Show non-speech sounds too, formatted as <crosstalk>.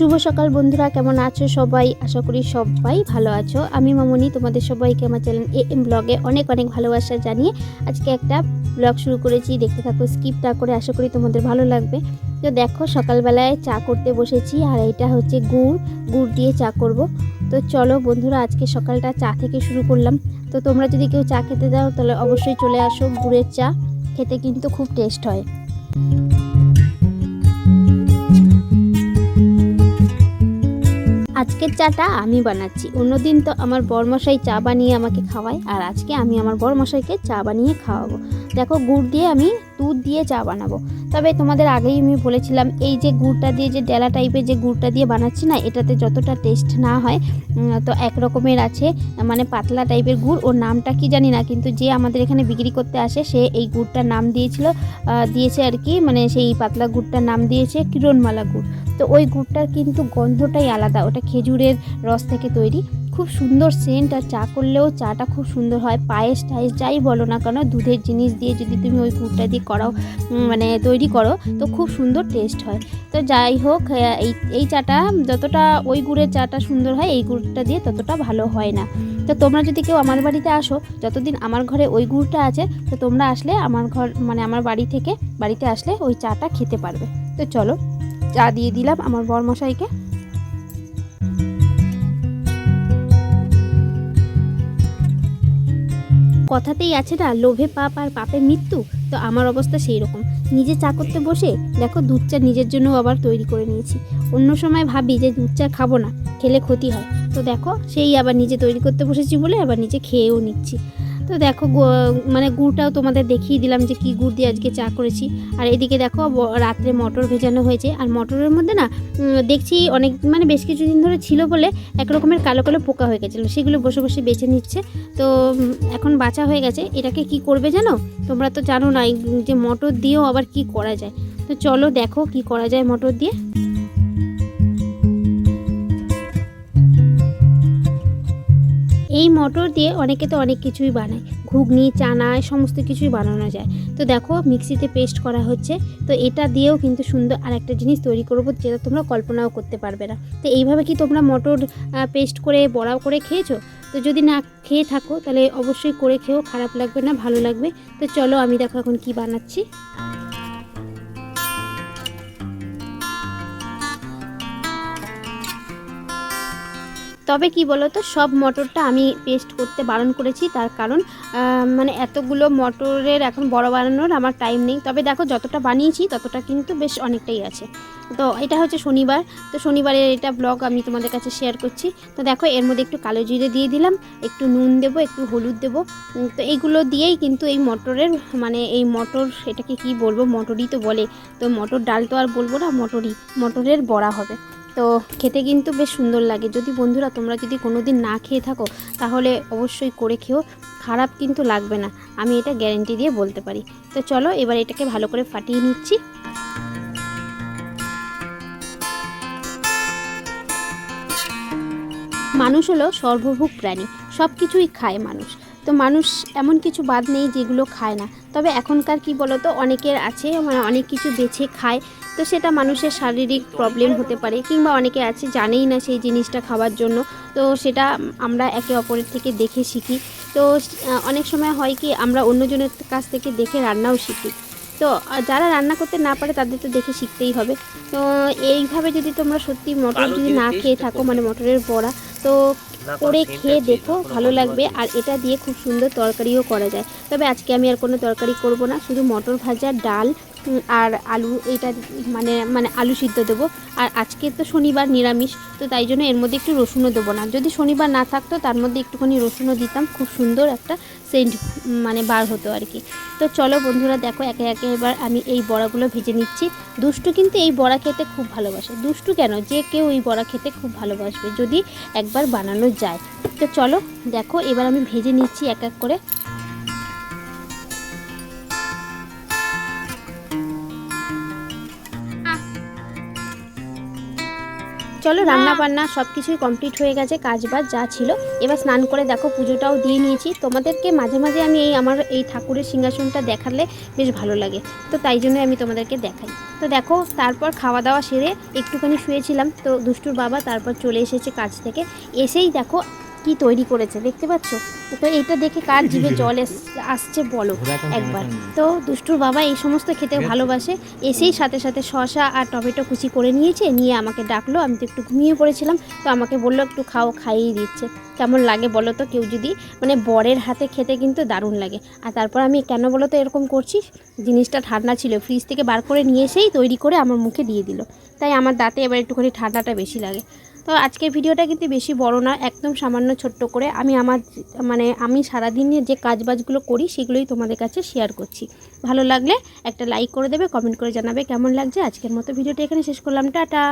শুভ সকাল বন্ধুরা, কেমন আছো সবাই? আশা করি সবাই ভালো আছো। আমি মামনি, তোমাদের সবাইকে আমার চ্যানেল এ এম ব্লগে অনেক অনেক ভালোবাসা জানিয়ে আজকে একটা ব্লগ শুরু করেছি। দেখতে থাকো স্কিপ না করে আশা করি তোমাদের ভালো লাগবে। তো দেখো, সকালবেলায় চা করতে বসেছি, আর এটা হচ্ছে গুড়। গুড় দিয়ে চা করব। তো চলো বন্ধুরা, আজকে সকালটা চা থেকে শুরু করলাম। তো তোমরা যদি কেউ চা খেতে দাও, তাহলে অবশ্যই চলে আসো। গুড়ের চা খেতে কিন্তু খুব টেস্ট হয়। আজকের চাটা আমি বানাচ্ছি। অন্যদিন তো আমার বরমশাই চা বানিয়ে আমাকে খাওয়ায়, আর আজকে আমি আমার বরমশাইকে চা বানিয়ে খাওয়াবো। দেখো, গুড় দিয়ে আমি দুধ দিয়ে চা বানাবো। তবে তোমাদের আগেই আমি বলেছিলাম, এই যে গুড়টা দিয়ে যে ডেলা টাইপের যে গুড়টা দিয়ে বানাচ্ছি না, এটাতে যতটা টেস্ট না হয় তো এক রকমের আছে মানে পাতলা টাইপের গুড়, ওর নামটা কি জানি না, কিন্তু যে আমাদের এখানে বিক্রি করতে আসে, সে এই গুড়টার নাম দিয়েছিল দিয়েছে আর কি মানে সেই পাতলা গুড়টার নাম দিয়েছে কিরণমালা গুড়। তো ওই গুড়টার কিন্তু গন্ধটাই আলাদা, ওটা খেজুরের রস থেকে তৈরি। খুব সুন্দর সেন্ট আর চা করলেও চাটা খুব সুন্দর হয়। পায়েস টায়েস যাই বলো না কেন, দুধের জিনিস দিয়ে যদি তুমি ওই গুড়টা দিয়ে করাও মানে তৈরি করো, তো খুব সুন্দর টেস্ট হয়। তো যাই হোক এই এই চাটা যতটা, ওই গুড়ের চাটা সুন্দর হয়, এই গুড়টা দিয়ে ততটা ভালো হয় না। তো তোমরা যদি কেউ আমার বাড়িতে আসো, যতদিন আমার ঘরে ওই গুড়টা আছে, তো তোমরা আসলে আমার ঘর মানে আমার বাড়ি থেকে বাড়িতে আসলে ওই চাটা খেতে পারবে। তো চলো, চা দিয়ে দিলাম আমার বরমশাইকে। কথাতেই আছে না, লোভে পাপ আর পাপে মৃত্যু, তো আমার অবস্থা সেই রকম নিজে চা করতে বসে, দেখো দুধ চা নিজের জন্য আবার তৈরি করে নিয়েছি। অন্য সময় ভাবি যে দুধ চা খাব না, খেলে ক্ষতি হয়। তো দেখো, সেই আবার নিজে তৈরি করতে বসেছি বলে আবার নিজে খেয়েও নিচ্ছি। তো দেখো মানে গুড়টাও তোমাদের দেখিয়ে দিলাম যে কি গুড় দিয়ে আজকে চা করেছি। আর এদিকে দেখো রাত্রে মটর ভেজানো হয়েছে। আর মটরের মধ্যে না দেখছি অনেক মানে বেশ কিছুদিন ধরে ছিল বলে এক রকমের কালো কালো পোকা হয়ে গেছিল। সেগুলো বসে বসে বেছে নিচ্ছে। তো এখন বাঁচা হয়ে গেছে। এটাকে কি করবে জানো? তোমরা তো জানো না যে মটর দিয়েও আবার কি করা যায়। তো চলো দেখো কি করা যায় মটর দিয়ে। এই মটর দিয়ে অনেকে তো অনেক কিছুই বানায়। ঘুগনি, চানা সমস্ত কিছুই বানানো যায়। তো দেখো, মিক্সিতে পেস্ট করা হচ্ছে। তো এটা দিয়েও কিন্তু সুন্দর আর একটা জিনিস তৈরি করব যেটা তোমরা কল্পনাও করতে পারবে না। তো এইভাবে কি তোমরা মটর পেস্ট করে বড়া করে খেয়েছো? তো যদি না খেয়ে থাকো, তাহলে অবশ্যই করে খেয়েও খারাপ লাগবে না, ভালো লাগবে। তো চলো আমি দেখো এখন কি বানাচ্ছি। তবে কি বলো তো সব মটরটা আমি পেস্ট করতে বারণ করেছি। তার কারণ মানে এতগুলো মটরের এখন বড় বানানোর আমার টাইম নেই। তবে দেখো, যতটা বানিয়েছি, ততটা কিন্তু বেশ অনেকটাই আছে। তো এটা হচ্ছে শনিবার। তো শনিবারের এটা ব্লগ আমি তোমাদের কাছে শেয়ার করছি। তো দেখো, এর মধ্যে একটু কালো জিরে দিয়ে দিলাম, একটু নুন দেবো, একটু হলুদ দেবো। তো এইগুলো দিয়েই কিন্তু এই মটরের মানে এই মটর, এটাকে কি বলব, মটরই তো বলে। তো মটর ডাল তো আর বলব না, মটরই, মটরের বড়া হবে। তো খেতে কিন্তু বেশ সুন্দর লাগে। যদি বন্ধুরা তোমরা যদি কোনো দিন না খেয়ে থাকো, তাহলে অবশ্যই করে খেও, খারাপ কিন্তু লাগবে না। আমি এটা গ্যারেন্টি দিয়ে বলতে পারি। তো চলো, এবার এটাকে ভালো করে ফাটিয়ে নিচ্ছি। মানুষ হলো সর্বভূক প্রাণী সব কিছুই খায় মানুষ। তো মানুষ এমন কিছু বাদ নেই যেগুলো খায় না। তবে এখনকার কি বলতো, অনেকের আছে মানে অনেক কিছু বেছে খায়। তো সেটা মানুষের শারীরিক প্রবলেম হতে পারে কিংবা অনেকে আছে জানেই না সেই জিনিসটা খাওয়ার জন্য। তো সেটা আমরা একে অপরের থেকে দেখে শিখি। তো অনেক সময় হয় কি আমরা অন্যজনের কাছ থেকে দেখে রান্নাও শিখি। তো যারা রান্না করতে না পারে তাদের তো দেখে শিখতেই হবে। তো এইভাবে যদি তোমরা সত্যি মটর যদি না খেয়ে থাকো মানে মটরের বড়া তো করে খেয়ে দেখো ভালো লাগবে। আর এটা দিয়ে খুব সুন্দর তরকারিও করা যায়। তবে আজকে আমি আর কোনো তরকারি করব না শুধু মটর ভাজা ডাল আর আলু এটা মানে মানে আলু সিদ্ধ দেবো। আর আজকে তো শনিবার নিরামিষ, তো তাই জন্য এর মধ্যে একটু রসুনও দেবো না। যদি শনিবার না থাকতো, তার মধ্যে একটুখানি রসুনও দিতাম, খুব সুন্দর একটা সেন্ট মানে বার হতো আর কি। তো চলো বন্ধুরা, দেখো একে একে এবার আমি এই বড়াগুলো ভেজে নিচ্ছি। দুষ্টু কিন্তু এই বড়া খেতে খুব ভালোবাসে। দুষ্টু কেন? যে কেউ এই বড়া খেতে খুব ভালোবাসবে যদি একবার বানানো যায়। তো চলো, দেখো এবার আমি ভেজে নিচ্ছি এক এক করে। চলো রান্না বান্না সব কিছুই কমপ্লিট হয়ে গেছে কাজ বাজ যা ছিল। এবার স্নান করে দেখো পুজোটাও দিয়ে নিয়েছি। তোমাদেরকে মাঝে মাঝে আমি এই আমার এই ঠাকুরের সিংহাসনটা দেখালে বেশ ভালো লাগে। তো তাই জন্য আমি তোমাদেরকে দেখাই। তো দেখো তারপর খাওয়া দাওয়া সেরে একটুখানি শুয়েছিলাম। তো দুষ্টুর বাবা তারপর চলে এসেছে কাজ থেকে। এসেই দেখো কি তৈরি করেছে দেখতে পাচ্ছ? তো এটা দেখে কার <laughs> জিভে জল আসছে বলো একবার। তো দুষ্টুর বাবা এই সমস্ত খেতে ভালোবাসে এসেই সাথে সাথে শসা আর টমেটো কুচি করে নিয়েছে নিয়ে আমাকে ডাকলো আমি তো একটু ঘুমিয়ে পড়েছিলাম তো আমাকে বলল একটু খাও খাইয়ে দিচ্ছে। কেমন লাগে বলো তো কেউ যদি? মানে বরের হাতে খেতে কিন্তু দারুণ লাগে। আর তারপর আমি কেন বলো তো এরকম করছি? জিনিসটা ঠান্ডা ছিল ফ্রিজ থেকে বার করে নিয়ে এসেই তৈরি করে আমার মুখে দিয়ে দিল। তাই আমার দাঁতে এবার একটুখানি ঠান্ডাটা বেশি লাগে। তো আজকের ভিডিওটা কিন্তু বেশি বড় না, একদম সামান্য ছোট্ট করে। আমি আমার মানে আমি সারাদিনে যে কাজবাজগুলো করি, সেগুলোই তোমাদের কাছে শেয়ার করছি। ভালো লাগলে একটা লাইক করে দেবে কমেন্ট করে জানাবে কেমন লাগছে। আজকের মতো ভিডিওটা এখানে শেষ করলাম। টাটা!